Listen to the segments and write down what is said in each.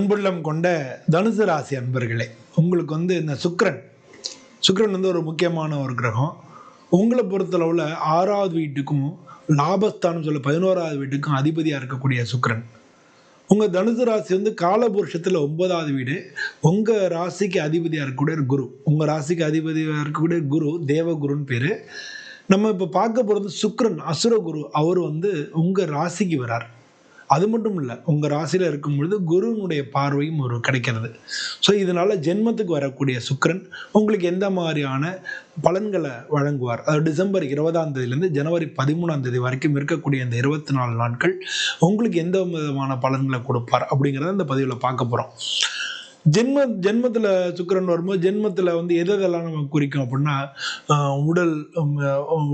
அன்புள்ளம் கொண்ட தனுசு ராசி அன்பர்களே உங்களுக்கு வந்து இந்த சுக்ரன் சுக்ரன் வந்து ஒரு முக்கியமான ஒரு கிரகம். உங்களை பொறுத்தளவில் ஆறாவது வீட்டுக்கும் லாபஸ்தானம் சொல்ல பதினோராவது வீட்டுக்கும் அதிபதியாக இருக்கக்கூடிய சுக்ரன் உங்கள் தனுசு ராசி வந்து காலபுருஷத்தில் ஒன்பதாவது வீடு. உங்கள் ராசிக்கு அதிபதியாக இருக்கக்கூடிய குரு. உங்கள் ராசிக்கு அதிபதியாக இருக்கக்கூடிய குரு தேவகுருன்னு பேர். நம்ம இப்போ பார்க்க போகிறது சுக்கிரன் அசுரகுரு. அவர் வந்து உங்கள் ராசிக்கு வரார். அது மட்டும் இல்லை உங்கள் ராசியில் இருக்கும் பொழுது குருவினுடைய பார்வையும் ஒரு கிடைக்கிறது. ஸோ இதனால் ஜென்மத்துக்கு வரக்கூடிய சுக்கரன் உங்களுக்கு எந்த மாதிரியான பலன்களை வழங்குவார்? அது டிசம்பர் இருபதாம் தேதியிலேருந்து ஜனவரி பதிமூணாம் தேதி வரைக்கும் இருக்கக்கூடிய இந்த இருபத்தி நாலு நாட்கள் உங்களுக்கு எந்த விதமான பலன்களை கொடுப்பார் அப்படிங்கிறத இந்த பதிவில் பார்க்க போகிறோம் ஜென்ம ஜென்மத்தில் சுக்கரன் வரும்போது ஜென்மத்தில் வந்து எது எதெல்லாம் நமக்கு குறிக்கும் அப்படின்னா உடல்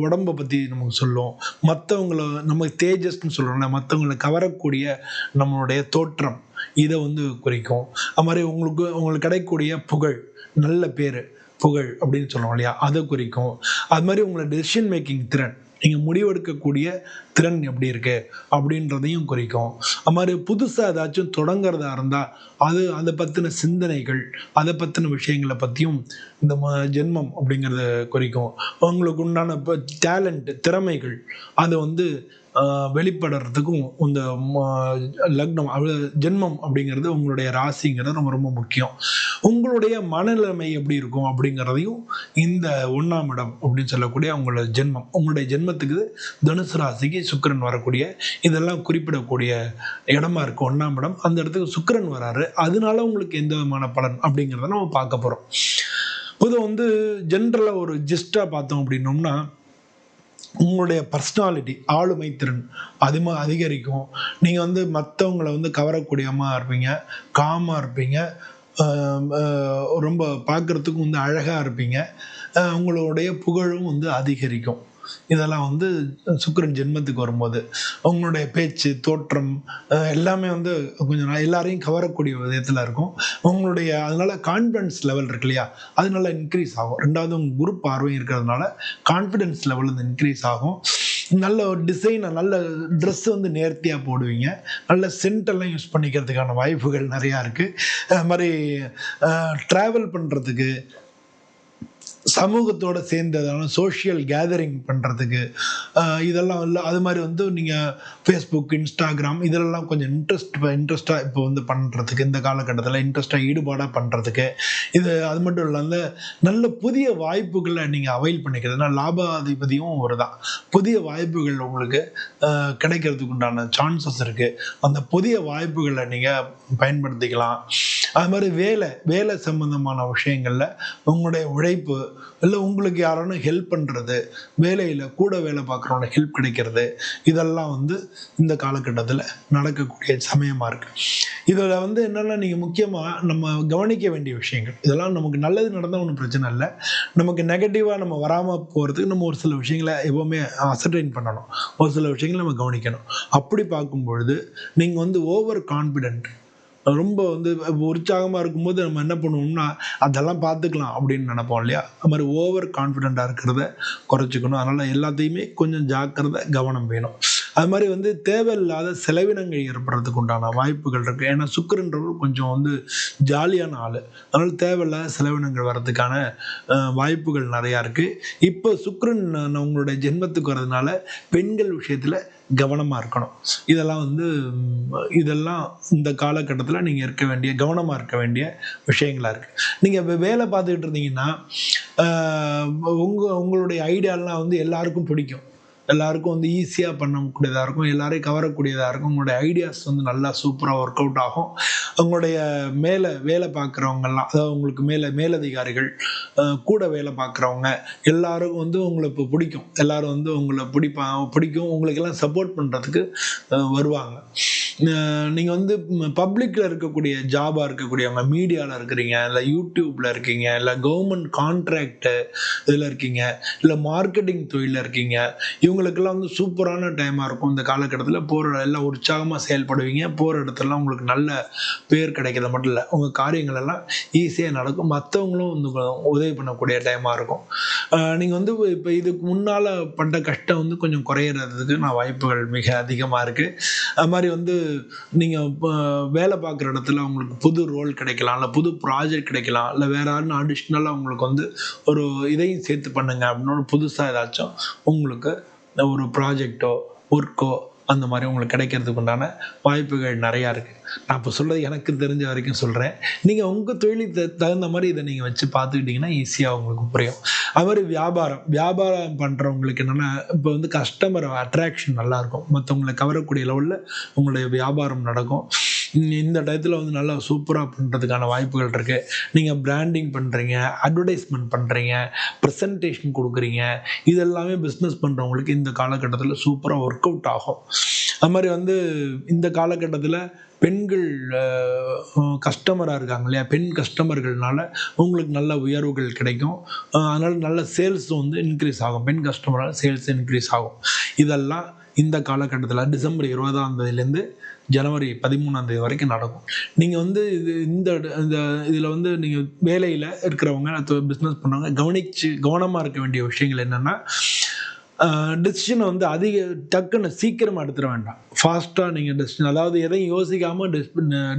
உடம்பை பற்றி நமக்கு சொல்லும் மற்றவங்கள நம்ம தேஜஸ்ன்னு சொல்கிறோம்ல மற்றவங்களை கவரக்கூடிய நம்மளுடைய தோற்றம் இதை வந்து குறிக்கும். அது மாதிரி உங்களுக்கு உங்களுக்கு கிடைக்கக்கூடிய புகழ் நல்ல பேர் புகழ் அப்படின்னு சொல்லுவோம் இல்லையா? அதை குறிக்கும். அது மாதிரி உங்களை டெசிஷன் மேக்கிங் திறன் நீங்கள் முடிவெடுக்கக்கூடிய திறன் எப்படி இருக்கு அப்படின்றதையும் குறிக்கும். அது மாதிரி புதுசாக ஏதாச்சும் தொடங்குறதா இருந்தால் அது அதை பற்றின சிந்தனைகள் அதை பற்றின விஷயங்களை பற்றியும் இந்த ம- ஜென்மம் அப்படிங்கிறத குறிக்கும். அவங்களுக்கு உண்டான இப்போ டேலண்ட் திறமைகள் அதை வந்து வெளிப்படுறதுக்கும் இந்த லக்னம் ஜென்மம் அப்படிங்கிறது உங்களுடைய ராசிங்கிறது ரொம்ப ரொம்ப முக்கியம். உங்களுடைய மனநிலைமை எப்படி இருக்கும் அப்படிங்கிறதையும் இந்த ஒன்றாம் இடம் அப்படின்னு சொல்லக்கூடிய அவங்களோட ஜென்மம். உங்களுடைய ஜென்மத்துக்கு தனுசு ராசிக்கு சுக்கரன் வரக்கூடிய இதெல்லாம் குறிப்பிடக்கூடிய இடமா இருக்கு. ஒன்றாம் இடம். அந்த இடத்துக்கு சுக்கரன் வராரு. அதனால உங்களுக்கு எந்த விதமான பலன் அப்படிங்கிறத நம்ம பார்க்க போகிறோம் பொதுவாக வந்து ஜென்ரலாக ஒரு ஜிஸ்டாக பார்த்தோம் அப்படின்னோம்னா உங்களுடைய பர்சனாலிட்டி ஆளுமை திறன் அதிகமாக அதிகரிக்கும். நீங்கள் வந்து மற்றவங்களை வந்து கவரக்கூடியமாக இருப்பீங்க காமாக இருப்பீங்க ரொம்ப பார்க்குறதுக்கும் வந்து அழகாக இருப்பீங்க. உங்களுடைய புகழும் வந்து அதிகரிக்கும். இதெல்லாம் வந்து சுக்கிரன் ஜென்மத்துக்கு வரும்போது அவங்களுடைய பேச்சு தோற்றம் எல்லாமே வந்து கொஞ்சம் எல்லாரையும் கவரக்கூடிய விதத்தில் இருக்கும். உங்களுடைய அதனால கான்ஃபிடன்ஸ் லெவல் இருக்கு இல்லையா? அது நல்லா இன்க்ரீஸ் ஆகும். ரெண்டாவது உங்கள் குரூப் பார்வையும் இருக்கிறதுனால கான்ஃபிடன்ஸ் லெவல் வந்து இன்க்ரீஸ் ஆகும். நல்ல ஒரு டிசைனை நல்ல ட்ரெஸ் வந்து நேர்த்தியாக போடுவீங்க. நல்ல சென்டெல்லாம் யூஸ் பண்ணிக்கிறதுக்கான வாய்ப்புகள் நிறையா இருக்குது அது மாதிரி ட்ராவல் பண்ணுறதுக்கு சமூகத்தோடு சேர்ந்ததான சோஷியல் கேதரிங் பண்ணுறதுக்கு இதெல்லாம் இல்லை. அது மாதிரி வந்து நீங்கள் ஃபேஸ்புக் இன்ஸ்டாகிராம் இதெல்லாம் கொஞ்சம் இன்ட்ரெஸ்ட் இன்ட்ரெஸ்ட்டாக இப்போ வந்து பண்ணுறதுக்கு இந்த காலகட்டத்தில் இன்ட்ரெஸ்ட்டாக ஈடுபாடாக பண்ணுறதுக்கு இது அது மட்டும் இல்லாமல் நல்ல புதிய வாய்ப்புகளை நீங்கள் அவைல் பண்ணிக்கிறதுனா லாபாதிபதியும் ஒரு தான் புதிய வாய்ப்புகள் உங்களுக்கு கிடைக்கிறதுக்கு உண்டான சான்சஸ் இருக்குது அந்த புதிய வாய்ப்புகளை நீங்கள் பயன்படுத்திக்கலாம். அது மாதிரி வேலை வேலை சம்பந்தமான விஷயங்களில் உங்களுடைய உழைப்பு இல்லை உங்களுக்கு யாரானு ஹெல்ப் பண்ணுறது வேலையில் கூட வேலை பார்க்குறவன ஹெல்ப் கிடைக்கிறது இதெல்லாம் வந்து இந்த காலகட்டத்தில் நடக்கக்கூடிய சமயமாக இருக்குது இதில் வந்து என்னென்னா நீங்கள் முக்கியமாக நம்ம கவனிக்க வேண்டிய விஷயங்கள். இதெல்லாம் நமக்கு நல்லது நடந்தால் ஒன்றும் பிரச்சனை இல்லை. நமக்கு நெகட்டிவாக நம்ம வராமல் போகிறதுக்கு நம்ம ஒரு சில விஷயங்களை எப்போவுமே அசர்டைன் பண்ணணும். ஒரு சில விஷயங்களை நம்ம கவனிக்கணும். அப்படி பார்க்கும் பொழுது நீங்கள் வந்து ஓவர் கான்ஃபிடென்ட் ரொம்ப வந்து உற்சாகமாக இருக்கும்போது நம்ம என்ன பண்ணுவோம்னா அதெல்லாம் பார்த்துக்கலாம் அப்படின்னு நினைப்போம் இல்லையா? அது மாதிரி ஓவர் கான்ஃபிடெண்ட்டாக இருக்கிறத குறைச்சிக்கணும். அதனால் எல்லாத்தையுமே கொஞ்சம் ஜாக்கிரதை கவனம் வேணும். அது மாதிரி வந்து தேவையில்லாத செலவினங்கள் ஏற்படுறதுக்கு உண்டான வாய்ப்புகள் இருக்குது ஏன்னா சுக்கரன்றவர் கொஞ்சம் வந்து ஜாலியான ஆள். அதனால் தேவையில்லாத செலவினங்கள் வர்றதுக்கான வாய்ப்புகள் நிறையா இருக்குது இப்போ சுக்கரன் உங்களுடைய ஜென்மத்துக்கு வர்றதுனால பெண்கள் விஷயத்தில் கவனமாக இருக்கணும். இதெல்லாம் வந்து இதெல்லாம் இந்த காலகட்டத்தில் நீங்கள் இருக்க வேண்டிய கவனமாக இருக்க வேண்டிய விஷயங்களாக இருக்குது நீங்கள் வேலை பார்த்துக்கிட்டு இருந்தீங்கன்னா உங்கள் உங்களுடைய ஐடியாலாம் வந்து எல்லாருக்கும் பிடிக்கும். எல்லாருக்கும் வந்து ஈஸியாக பண்ணக்கூடியதாக இருக்கும். எல்லாரையும் கவரக்கூடியதாக இருக்கும். உங்களுடைய ஐடியாஸ் வந்து நல்லா சூப்பராக ஒர்க் அவுட் ஆகும். உங்களுடைய மேலே வேலை பார்க்குறவங்கெல்லாம் அதாவது உங்களுக்கு மேலே மேலதிகாரிகள் கூட வேலை பார்க்குறவங்க எல்லாருக்கும் வந்து உங்களை இப்போ பிடிக்கும். எல்லாரும் வந்து உங்களை பிடிப்பா பிடிக்கும். உங்களுக்கெல்லாம் சப்போர்ட் பண்ணுறதுக்கு வருவாங்க. நீங்கள் வந்து பப்ளிக்கில் இருக்கக்கூடிய ஜாபாக இருக்கக்கூடியவங்க மீடியாவில் இருக்கிறீங்க இல்லை யூடியூப்பில் இருக்கீங்க இல்லை கவர்மெண்ட் கான்ட்ராக்டு இதில் இருக்கீங்க இல்லை மார்க்கெட்டிங் தொழிலில் இருக்கீங்க இவங்களுக்கெல்லாம் வந்து சூப்பரான டைமாக இருக்கும் இந்த காலகட்டத்தில். போகிற எல்லாம் உற்சாகமாக செயல்படுவீங்க. போகிற இடத்துலலாம் உங்களுக்கு நல்ல பேர் கிடைக்கிறது மட்டும் இல்லை. உங்கள் காரியங்கள் எல்லாம் ஈஸியாக நடக்கும். மற்றவங்களும் வந்து உதவி பண்ணக்கூடிய டைமாக இருக்கும். நீங்கள் வந்து இப்போ இதுக்கு முன்னால் பட்ட கஷ்டம் வந்து கொஞ்சம் குறையிறதுக்கு நான் வாய்ப்புகள் மிக அதிகமாக இருக்குது அது மாதிரி வந்து நீங்கள் வேலை பார்க்குற இடத்துல உங்களுக்கு புது ரோல் கிடைக்கலாம் இல்லை புது ப்ராஜெக்ட் கிடைக்கலாம் இல்லை வேற யாரும் அடிஷ்னலாக உங்களுக்கு வந்து ஒரு இதையும் சேர்த்து பண்ணுங்க அப்படின்னு புதுசாக ஏதாச்சும் உங்களுக்கு ஒரு ப்ராஜெக்டோ ஒர்க்கோ அந்த மாதிரி உங்களுக்கு கிடைக்கிறதுக்கு உண்டான வாய்ப்புகள் நிறையா இருக்குது நான் இப்போ சொல்கிறது எனக்கு தெரிஞ்ச வரைக்கும் சொல்கிறேன் நீங்கள் உங்கள் தொழிலுக்கு தகுந்த மாதிரி இதை நீங்கள் வச்சு பார்த்துக்கிட்டிங்கன்னா ஈஸியாக உங்களுக்கு புரியும். அது மாதிரி வியாபாரம். வியாபாரம் பண்ணுறவங்களுக்கு என்னென்னா இப்போ வந்து கஸ்டமர் அட்ராக்ஷன் நல்லாயிருக்கும் மற்றவங்களை கவரக்கூடிய லெவலில் உங்களுடைய வியாபாரம் நடக்கும். இந்த- டயத்தில் வந்து நல்லா சூப்பராக பண்ணுறதுக்கான வாய்ப்புகள் இருக்குது நீங்கள் பிராண்டிங் பண்ணுறீங்க அட்வர்டைஸ்மெண்ட் பண்ணுறீங்க ப்ரெசன்டேஷன் கொடுக்குறீங்க இதெல்லாமே பிஸ்னஸ் பண்ணுறவங்களுக்கு இந்த காலகட்டத்தில் சூப்பராக ஒர்க் அவுட் ஆகும். அது மாதிரி வந்து இந்த காலகட்டத்தில் பெண்கள் கஸ்டமராக இருக்காங்க இல்லையா? பெண் கஸ்டமர்கள்னால உங்களுக்கு நல்ல உயர்வுகள் கிடைக்கும். அதனால் நல்ல சேல்ஸ் வந்து இன்க்ரீஸ் ஆகும். பெண் கஸ்டமரால் சேல்ஸ் இன்க்ரீஸ் ஆகும். இதெல்லாம் இந்த காலகட்டத்தில் டிசம்பர் இருபதாம் தேதியிலேருந்து ஜனவரி பதிமூணாம் தேதி வரைக்கும் நடக்கும். நீங்கள் வந்து இது இந்த இந்த இதில் வந்து நீங்கள் வேலையில் இருக்கிறவங்க பிஸ்னஸ் பண்ணுறவங்க கவனிச்சு கவனமாக இருக்க வேண்டிய விஷயங்கள் என்னென்னா டெசிஷனை வந்து அதிக டக்குன்னு சீக்கிரமாக எடுத்துட வேண்டாம். ஃபாஸ்ட்டாக நீங்கள் டெசிஷன் அதாவது எதையும் யோசிக்காமல்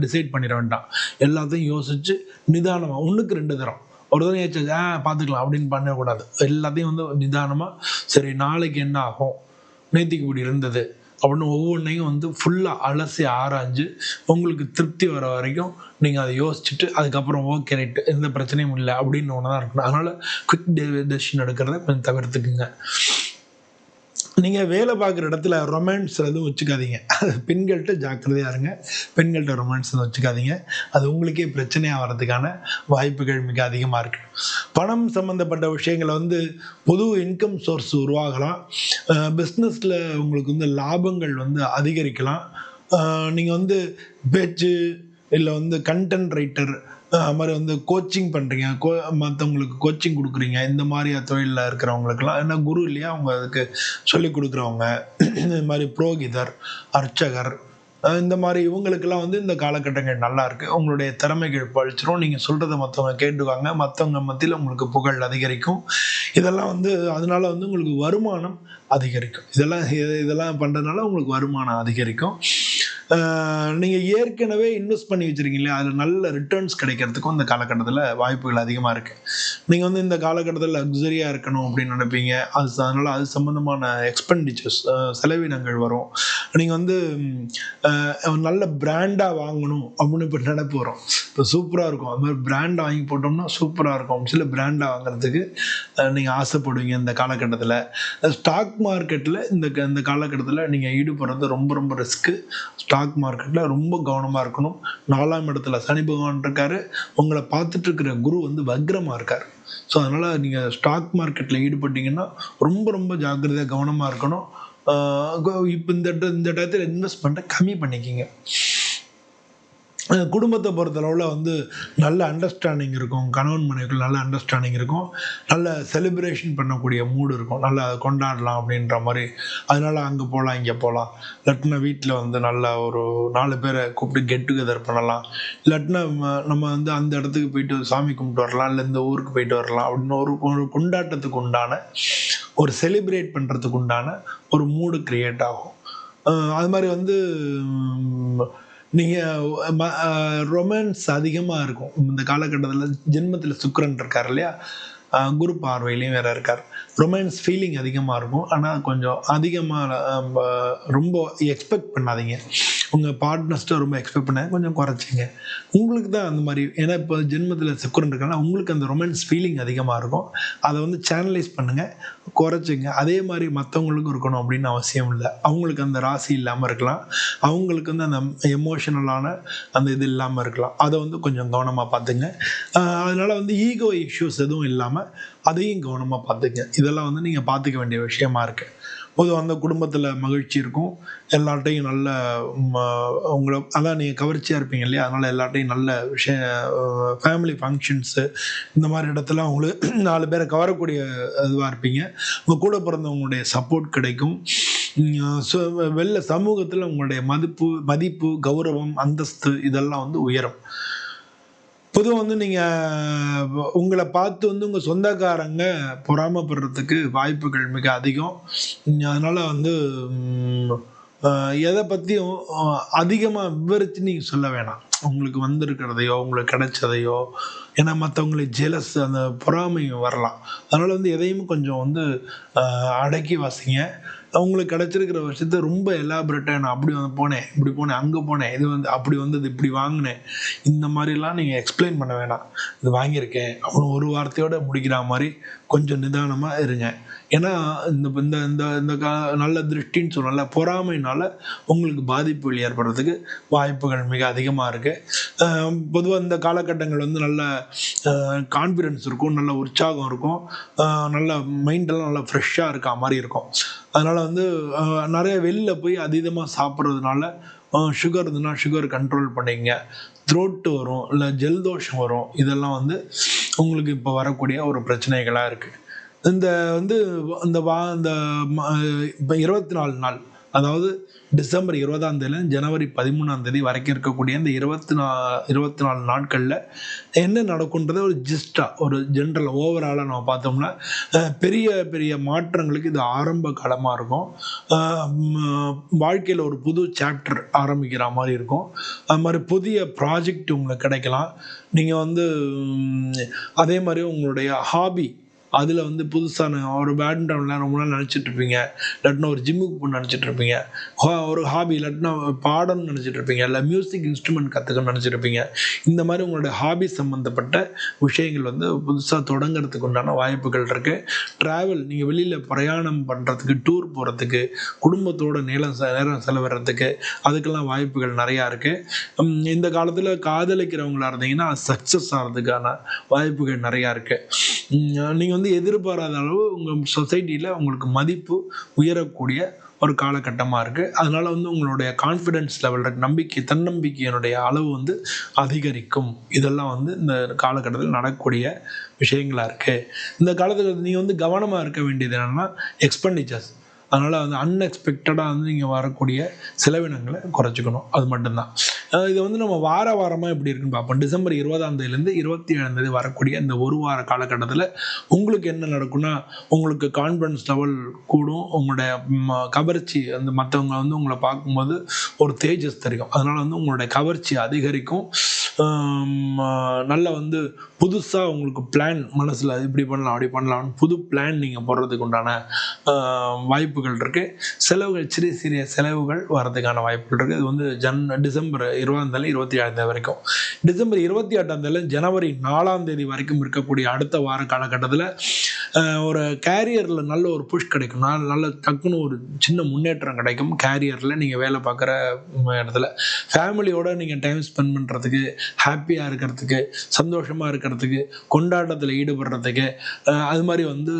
டிசைட் பண்ணிட வேண்டாம். எல்லாத்தையும் யோசித்து நிதானமாக ஒன்றுக்கு ரெண்டு தரம். ஒரு தடவை ஏச்சு ஆ பார்த்துக்கலாம் அப்படின்னு பண்ணக்கூடாது எல்லாத்தையும் வந்து நிதானமாக சரி நாளைக்கு என்ன ஆகும்? நேத்திக்கு இப்படி இருந்தது. அப்படின்னு ஒவ்வொன்றையும் வந்து ஃபுல்லாக அலசி ஆராய்ஞ்சு உங்களுக்கு திருப்தி வர வரைக்கும் நீங்கள் அதை யோசிச்சுட்டு அதுக்கப்புறம் ஓகே ரைட்டு எந்த பிரச்சனையும் இல்லை அப்படின்னு ஒன்று தான் இருக்கணும். அதனால் குவிக் டெசிஷன் எடுக்கிறத கொஞ்சம் தவிர்த்துக்குங்க. நீங்கள் வேலை பார்க்குற இடத்துல ரொமான்ஸ் எதுவும் வச்சுக்காதீங்க. அது பெண்கள்கிட்ட ஜாக்கிரதையாக இருங்க. பெண்கள்கிட்ட ரொமான்ஸ் எதுவும் வச்சுக்காதீங்க. அது உங்களுக்கே பிரச்சனையாக வர்றதுக்கான வாய்ப்புகள் மிக அதிகமாக இருக்கு. பணம் சம்மந்தப்பட்ட விஷயங்களை வந்து புது இன்கம் சோர்ஸ் உருவாகலாம். பிஸ்னஸில் உங்களுக்கு வந்து லாபங்கள் வந்து அதிகரிக்கலாம். நீங்கள் வந்து பேச்சு இல்லை வந்து கண்டென்ட் ரைட்டர் மாதிரி வந்து கோச்சிங் பண்ணுறீங்க கோ மற்றவங்களுக்கு கோச்சிங் கொடுக்குறீங்க. இந்த மாதிரி தொழிலில் இருக்கிறவங்களுக்குலாம் என்ன குரு இல்லையா அவங்க அதுக்கு சொல்லி கொடுக்குறவங்க. இந்த மாதிரி புரோகிதர் அர்ச்சகர் இந்த மாதிரி இவங்களுக்கெல்லாம் வந்து இந்த காலகட்டங்கள் நல்லா இருக்கு. உங்களுடைய திறமைகள் பழிச்சிரும். நீங்கள் சொல்கிறத மற்றவங்க கேட்டுவாங்க மற்றவங்க மத்தியில் உங்களுக்கு புகழ் அதிகரிக்கும். இதெல்லாம் வந்து அதனால வந்து உங்களுக்கு வருமானம் அதிகரிக்கும். இதெல்லாம் இதெல்லாம் பண்ணுறதுனால உங்களுக்கு வருமானம் அதிகரிக்கும். நீங்கள் ஏற்கனவே இன்வெஸ்ட் பண்ணி வச்சுருக்கீங்களே அதில் நல்ல ரிட்டர்ன்ஸ் கிடைக்கிறதுக்கும் இந்த காலகட்டத்தில் வாய்ப்புகள் அதிகமாக இருக்குது நீங்கள் வந்து இந்த காலகட்டத்தில் லக்ஸரியாக இருக்கணும் அப்படின்னு நினைப்பீங்க. அது அதனால் அது சம்மந்தமான எக்ஸ்பெண்டிச்சர்ஸ் செலவினங்கள் வரும். நீங்கள் வந்து நல்ல பிராண்டாக வாங்கணும் அப்படின்னு இப்போ நினைப்பு வரும். இப்போ சூப்பராக இருக்கும். அது மாதிரி பிராண்ட் வாங்கி போட்டோம்னா சூப்பராக இருக்கும். சில பிராண்டாக வாங்குறதுக்கு நீங்கள் ஆசைப்படுவீங்க இந்த காலகட்டத்தில். ஸ்டாக் மார்க்கெட்டில் இந்த க- இந்த காலகட்டத்தில் நீங்கள் ஈடுபடுறது ரொம்ப ரொம்ப ரிஸ்க்கு ஸ்டாக் மார்க்கெட்டில் ரொம்ப கவனமாக இருக்கணும். நாலாம் இடத்துல சனி பகவான் இருக்காரு. உங்களை பார்த்துட்டு இருக்கிற குரு வந்து வக்ரமாக இருக்கார். ஸோ அதனால் நீங்கள் ஸ்டாக் மார்க்கெட்டில் ஈடுபட்டீங்கன்னா ரொம்ப ரொம்ப ஜாக்கிரதையாக கவனமாக இருக்கணும். இப்போ இந்த இந்த டயத்தில் இன்வெஸ்ட்மெண்ட்டை கம்மி பண்ணிக்கிங்க. குடும்பத்தை பொறுத்தளவில் வந்து நல்ல அண்டர்ஸ்டாண்டிங் இருக்கும். கணவன் மனைவிக்குள் நல்ல அண்டர்ஸ்டாண்டிங் இருக்கும். நல்ல செலிப்ரேஷன் பண்ணக்கூடிய மூடு இருக்கும். நல்லா கொண்டாடலாம் அப்படின்ற மாதிரி. அதனால அங்கே போகலாம் இங்கே போகலாம் இல்லாட்டினா வீட்டில் வந்து நல்ல ஒரு நாலு பேரை கூப்பிட்டு கெட் டுகெதர் பண்ணலாம். இல்லாட்டினா நம்ம- வந்து அந்த இடத்துக்கு போயிட்டு சாமி கும்பிட்டு வரலாம். இல்லை இந்த ஊருக்கு போயிட்டு வரலாம் அப்படின்னு ஒரு ஒரு கொண்டாட்டத்துக்கு உண்டான ஒரு செலிப்ரேட் பண்ணுறதுக்கு உண்டான ஒரு மூடு க்ரியேட் ஆகும். அது மாதிரி வந்து நீங்கள் ரொமான்ஸ் அதிகமாக இருக்கும். இந்த காலகட்டத்தில் ஜென்மத்தில் சுக்கரன் இருக்கார் இல்லையா? குரு பார்வையிலையும் வேற இருக்கார். ரொமான்ஸ் ஃபீலிங் அதிகமாக இருக்கும். ஆனால் கொஞ்சம் அதிகமாக ரொம்ப எக்ஸ்பெக்ட் பண்ணாதீங்க. உங்கள் பார்ட்னர்ஸ்ட்டை ரொம்ப எக்ஸ்பெக்ட் பண்ண கொஞ்சம் குறைச்சிங்க உங்களுக்கு தான் அந்த மாதிரி ஏன்னா இப்போ ஜென்மத்தில் சுக்கரன் இருக்கனால உங்களுக்கு அந்த ரொமான்ஸ் ஃபீலிங் அதிகமாக இருக்கும். அதை வந்து சேனலைஸ் பண்ணுங்கள் குறைச்சிங்க அதே மாதிரி மற்றவங்களுக்கும் இருக்கணும் அப்படின்னு அவசியம் இல்லை. அவங்களுக்கு அந்த ராசி இல்லாமல் இருக்கலாம். அவங்களுக்கு வந்து அந்த எமோஷனலான அந்த இது இல்லாமல் இருக்கலாம். அதை வந்து கொஞ்சம் கவனமாக பார்த்துங்க. அதனால் வந்து ஈகோ இஷ்யூஸ் எதுவும் இல்லாமல் அதையும் கவனமாக பார்த்துங்க. இதெல்லாம் வந்து நீங்கள் பார்த்துக்க வேண்டிய விஷயமா இருக்குது பொதுவாக அந்த குடும்பத்தில் மகிழ்ச்சி இருக்கும். எல்லார்ட்டையும் நல்ல உங்களை அதான் நீங்கள் கவர்ச்சியாக இருப்பீங்க இல்லையா? அதனால் எல்லார்ட்டையும் நல்ல விஷயம் ஃபேமிலி ஃபங்க்ஷன்ஸு இந்த மாதிரி இடத்துல உங்களுக்கு நாலு பேரை கவரக்கூடிய இதுவாக இருப்பீங்க. உங்கள் கூட பிறந்தவங்களுடைய சப்போர்ட் கிடைக்கும். உம், வெளில சமூகத்தில் உங்களுடைய மதிப்பு மதிப்பு கௌரவம் அந்தஸ்து இதெல்லாம் வந்து உயரும். பொதுவாக வந்து நீங்கள் உங்களை பார்த்து வந்து உங்கள் சொந்தக்காரங்க பொறாமைப்படுறதுக்கு வாய்ப்புகள் மிக அதிகம். அதனால் அதனால வந்து எதை பற்றியும் அதிகமாக விவரித்து நீங்கள் சொல்ல வேணாம். உங்களுக்கு வந்திருக்கிறதையோ உங்களுக்கு கிடைச்சதையோ ஏன்னா மற்றவங்களுக்கு ஜெலஸ் அந்த பொறாமையும் வரலாம். அதனால் வந்து எதையும் கொஞ்சம் வந்து அடக்கி வாசிங்க. அவங்களுக்கு கிடைச்சிருக்கிற விஷயத்த ரொம்ப எலாபரேட்டாக நான் அப்படி வந்து போனேன் இப்படி போனேன் அங்கே போனேன் இது வந்து அப்படி வந்தது இப்படி வாங்கினேன். இந்த மாதிரிலாம் நீங்கள் எக்ஸ்பிளைன் பண்ண வேணாம். இது வாங்கியிருக்கேன். அப்படின்னு ஒரு வார்த்தையோடு முடிக்கிற மாதிரி கொஞ்சம் நிதானமாக இருங்க. ஏன்னா இந்த இந்த இந்த இந்த கா நல்ல திருஷ்டின்னு சொல்லல பொறாமைனால உங்களுக்கு பாதிப்புகள் ஏற்படுறதுக்கு வாய்ப்புகள் மிக அதிகமாக இருக்குது பொதுவாக இந்த காலகட்டங்கள் வந்து நல்ல கான்ஃபிடென்ஸ் இருக்கும் நல்ல உற்சாகம் இருக்கும். நல்ல மைண்டெல்லாம் நல்லா ஃப்ரெஷ்ஷாக இருக்கா மாதிரி இருக்கும். அதனால் வந்து நிறைய வெளில போய் அதீதமாக சாப்பிட்றதுனால சுகர் இருந்ததுன்னா சுகர் கண்ட்ரோல் பண்ணிங்க த்ரோட்டு வரும் இல்லை ஜெல்தோஷம் வரும். இதெல்லாம் வந்து உங்களுக்கு இப்போ வரக்கூடிய ஒரு பிரச்சனைகளாக இருக்குது இந்த வந்து இந்த வா இந்த இப்போ இருபத்தி நாலு நாள் அதாவது டிசம்பர் இருபதாம் தேதி ஜனவரி பதிமூணாம் தேதி வரைக்கும் இருக்கக்கூடிய இந்த இருபத்தி நா இருபத்தி நாலு நாட்களில் என்ன நடக்குன்றதை ஒரு ஜிஸ்டாக ஒரு ஜென்ரல் ஓவராலாக நம்ம பார்த்தோம்னா பெரிய பெரிய மாற்றங்களுக்கு இது ஆரம்ப காலமாக இருக்கும். வாழ்க்கையில் ஒரு புது சாப்டர் ஆரம்பிக்கிற மாதிரி இருக்கும். அது மாதிரி புதிய ப்ராஜெக்ட் உங்களுக்கு கிடைக்கலாம். நீங்கள் வந்து அதே மாதிரி உங்களுடைய ஹாபி அதில் வந்து புதுசான ஒரு பேட்மிண்டன் விளையாட ரொம்ப நாள் நினச்சிட்டு இருப்பீங்க. இல்லாட்டினா ஒரு ஜிம்முக்கு போகணும்னு நினச்சிட்டு இருப்பீங்க. ஹா- ஒரு ஹாபி இல்லாட்டினா பாடம்னு நினச்சிட்டு இருப்பீங்க. இல்லை மியூசிக் இன்ஸ்ட்ருமெண்ட் கற்றுக்கணும்னு நினச்சிட்டு இருப்பீங்க. இந்த மாதிரி உங்களோட ஹாபி சம்மந்தப்பட்ட விஷயங்கள் வந்து புதுசாக தொடங்குறதுக்கு உண்டான வாய்ப்புகள் இருக்குது ட்ராவல் நீங்கள் வெளியில் பிரயாணம் பண்ணுறதுக்கு டூர் போகிறதுக்கு குடும்பத்தோட நேரம் நேரம் செலவிடுறதுக்கு அதுக்கெல்லாம் வாய்ப்புகள் நிறையா இருக்குது இந்த காலத்தில் காதலிக்கிறவங்களா இருந்தீங்கன்னா சக்ஸஸ் ஆகிறதுக்கான வாய்ப்புகள் நிறையா இருக்குது நீங்கள் வந்து எதிர்பாராத அளவு உங்கள் சொசைட்டியில் உங்களுக்கு மதிப்பு உயரக்கூடிய ஒரு காலகட்டமாக இருக்குது அதனால் வந்து உங்களுடைய கான்ஃபிடென்ஸ் லெவல் இருக்கு நம்பிக்கை தன்னம்பிக்கையினுடைய அளவு வந்து அதிகரிக்கும். இதெல்லாம் வந்து இந்த காலகட்டத்தில் நடக்கக்கூடிய விஷயங்களாக இருக்குது இந்த காலத்தில் நீங்கள் வந்து கவனமாக இருக்க வேண்டியது என்னென்னா எக்ஸ்பெண்டிச்சர்ஸ் அதனால் வந்து அன்எக்ஸ்பெக்டடாக வந்து நீங்கள் வரக்கூடிய செலவினங்களை குறைச்சிக்கணும். அது மட்டும்தான். இது வந்து நம்ம வார வாரமாக எப்படி இருக்குன்னு பார்ப்போம். டிசம்பர் இருபதாம் தேதியிலேருந்து இருபத்தி ஏழாம் தேதி வரக்கூடிய இந்த ஒரு வார காலகட்டத்தில் உங்களுக்கு என்ன நடக்கும்னா உங்களுக்கு கான்ஃபிடன்ஸ் லெவல் கூடும். உங்களுடைய ம, கவர்ச்சி அந்த மற்றவங்க வந்து உங்களை பார்க்கும்போது ஒரு தேஜஸ் தெரியும். அதனால் வந்து உங்களுடைய கவர்ச்சி அதிகரிக்கும். நல்ல வந்து புதுசாக உங்களுக்கு பிளான் மனசில் இப்படி பண்ணலாம் அப்படி பண்ணலாம்னு புது பிளான் நீங்கள் போடுறதுக்கு உண்டான வாய்ப்புகள் இருக்குது செலவுகள் சிறிய சிறிய செலவுகள் வர்றதுக்கான வாய்ப்புகள் இருக்குது இது வந்து ஜன் டிசம்பர் இருபதாம் தேதி இருபத்தி ஏழாம் தேதி வரைக்கும். டிசம்பர் இருபத்தி எட்டாம் தேதி ஜனவரி நாலாம் தேதி வரைக்கும் இருக்கக்கூடிய அடுத்த வார காலகட்டத்தில் ஒரு கேரியரில் நல்ல ஒரு புஷ் கிடைக்கும். நல்ல நல்ல டக்குன்னு ஒரு சின்ன முன்னேற்றம் கிடைக்கும் கேரியரில் நீங்கள் வேலை பார்க்குற இடத்துல. ஃபேமிலியோட நீங்கள் டைம் ஸ்பெண்ட் பண்ணுறதுக்கு ஹாப்பியாக இருக்கிறதுக்கு சந்தோஷமாக இருக்கிறதுக்கு கொண்டாட்டத்தில் ஈடுபடுறதுக்கு அது மாதிரி வந்து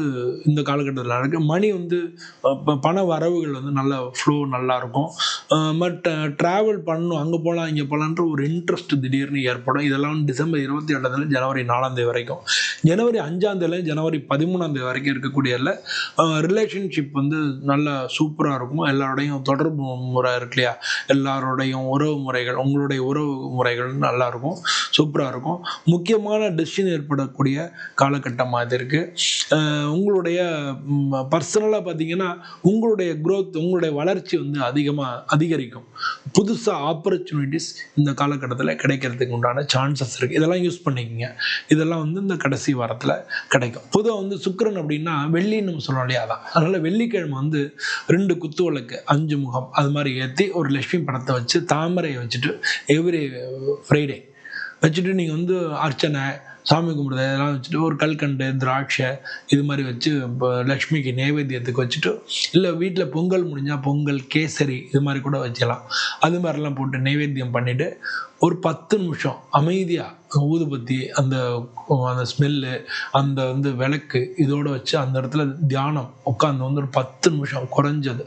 இந்த காலகட்டத்தில் இருக்குது மணி வந்து ப- பண வரவுகள் வந்து நல்ல ஃப்ளோ நல்லாயிருக்கும் பட் ட்ராவல் பண்ணணும் அங்கே போகலாம் இங்கே போகலான்ற ஒரு இன்ட்ரெஸ்ட் திடீர்னு ஏற்படும். இதெல்லாம் டிசம்பர் இருபத்தி ஏழாம் ஜனவரி நாலாம் தேதி வரைக்கும். ஜனவரி அஞ்சாம் ஜனவரி பதிமூணாம் தேதி வரைக்கும் இருக்கக்கூடிய ரிலேஷன்ஷிப் வந்து நல்லா சூப்பராக இருக்கும். எல்லாரோடையும் தொடர்பு முறை இருக்கு இல்லையா? எல்லாரோடையும் உறவு முறைகள் உங்களுடைய உறவு முறைகள் நல்லா இருக்கும் சூப்பராக இருக்கும். முக்கியமான டிசிஷன் ஏற்படக்கூடிய காலகட்டமாக இது இருக்குது உங்களுடைய பர்சனலாக பார்த்தீங்கன்னா உங்களுடைய குரோத் உங்களுடைய வளர்ச்சி வந்து அதிகமாக அதிகரிக்கும். புதுசாக ஆப்பர்ச்சுனிட்டிஸ் இந்த காலகட்டத்தில் கிடைக்கிறதுக்கு உண்டான சான்சஸ் இருக்குது இதெல்லாம் யூஸ் பண்ணிக்கோங்க. இதெல்லாம் வந்து இந்த கடைசி வாரத்தில் கிடைக்கும். பொதுவாக வந்து சுக்கரன் அப்படின்னா வெள்ளின்னு நம்ம சொல்றோம் இல்லையா? அதான். அதனால் வெள்ளிக்கிழமை வந்து ரெண்டு குத்து விளக்கு அஞ்சு முகம் அது மாதிரி ஏற்றி ஒரு லட்சுமி படத்தை வச்சு தாமரையை வச்சுட்டு எவ்ரி ஃப்ரைடே வச்சுட்டு நீங்கள் வந்து அர்ச்சனை சாமி கும்பிடுறது இதெல்லாம் வச்சுட்டு ஒரு கல்கண்டு திராட்சை இது மாதிரி வச்சு இப்போ லக்ஷ்மிக்கு நைவேத்தியத்துக்கு வச்சுட்டு இல்லை வீட்டில் பொங்கல் முடிஞ்சால் பொங்கல் கேசரி இது மாதிரி கூட வச்சுக்கலாம் அது மாதிரிலாம் போட்டு நைவேத்தியம் பண்ணிவிட்டு ஒரு பத்து நிமிஷம் அமைதியாக ஊதுபத்தி அந்த அந்த ஸ்மெல்லு அந்த வந்து விளக்கு இதோடு வச்சு அந்த இடத்துல தியானம் உட்காந்து வந்து ஒரு பத்து நிமிஷம் குறைஞ்சது.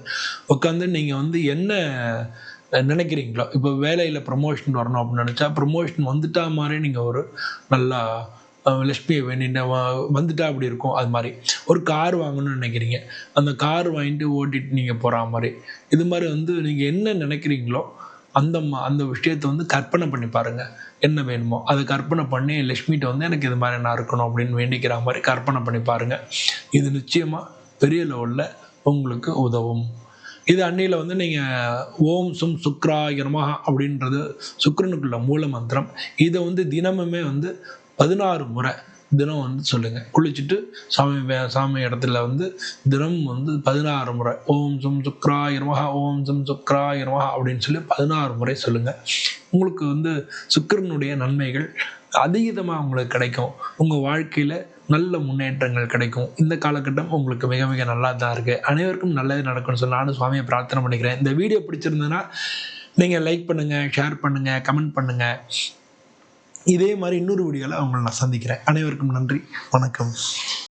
உட்காந்து நீங்கள் வந்து என்ன நினைக்கிறீங்களோ? இப்போ வேலையில் ப்ரமோஷன் வரணும் அப்படின்னு நினச்சா ப்ரமோஷன் வந்துட்டா மாதிரி நீங்கள் ஒரு நல்லா லட்சுமியை வேணின்னு வந்துட்டா அப்படி இருக்கும் அது மாதிரி. ஒரு கார் வாங்கணும்னு நினைக்கிறீங்க. அந்த கார் வாங்கிட்டு ஓட்டிட்டு நீங்கள் போகிற மாதிரி. இது மாதிரி வந்து நீங்கள் என்ன நினைக்கிறீங்களோ அந்த அந்த விஷயத்தை வந்து கற்பனை பண்ணி பாருங்கள் என்ன வேணுமோ அதை கற்பனை பண்ணி லக்ஷ்மிகிட்ட வந்து எனக்கு இது மாதிரி நான் இருக்கணும் அப்படின்னு வேண்டிக்கிற மாதிரி கற்பனை பண்ணி பாருங்கள் இது நிச்சயமாக பெரிய லெவலில் உங்களுக்கு உதவும். இது அன்னையில் வந்து நீங்கள் ஓம் சும் சுக்ராய நமஹ அப்படின்றது சுக்ரனுக்குள்ள மூல மந்திரம். இதை வந்து தினமுமே வந்து பதினாறு முறை தினம் வந்து சொல்லுங்கள் குளிச்சுட்டு சாமி சாமி இடத்துல வந்து தினம் வந்து பதினாறு முறை ஓம் சும் சுக்ராய ஓம் சும் சுக்ரா நமஹ அப்படின்னு சொல்லி பதினாறு முறை சொல்லுங்கள் உங்களுக்கு வந்து சுக்கரனுடைய நன்மைகள் அதிகமாக உங்களுக்கு கிடைக்கும். உங்கள் வாழ்க்கையில் நல்ல முன்னேற்றங்கள் கிடைக்கும். இந்த காலகட்டம் உங்களுக்கு மிக மிக நல்லா தான் இருக்குது அனைவருக்கும் நல்லது நடக்கும்னு சொல்லி நானும் சுவாமியை பிரார்த்தனை பண்ணிக்கிறேன். இந்த வீடியோ பிடிச்சிருந்ததுன்னா நீங்கள் லைக் பண்ணுங்கள் ஷேர் பண்ணுங்கள் கமெண்ட் பண்ணுங்கள் இதே மாதிரி இன்னொரு வீடியோவில் அவங்களை நான் சந்திக்கிறேன். அனைவருக்கும் நன்றி. வணக்கம்.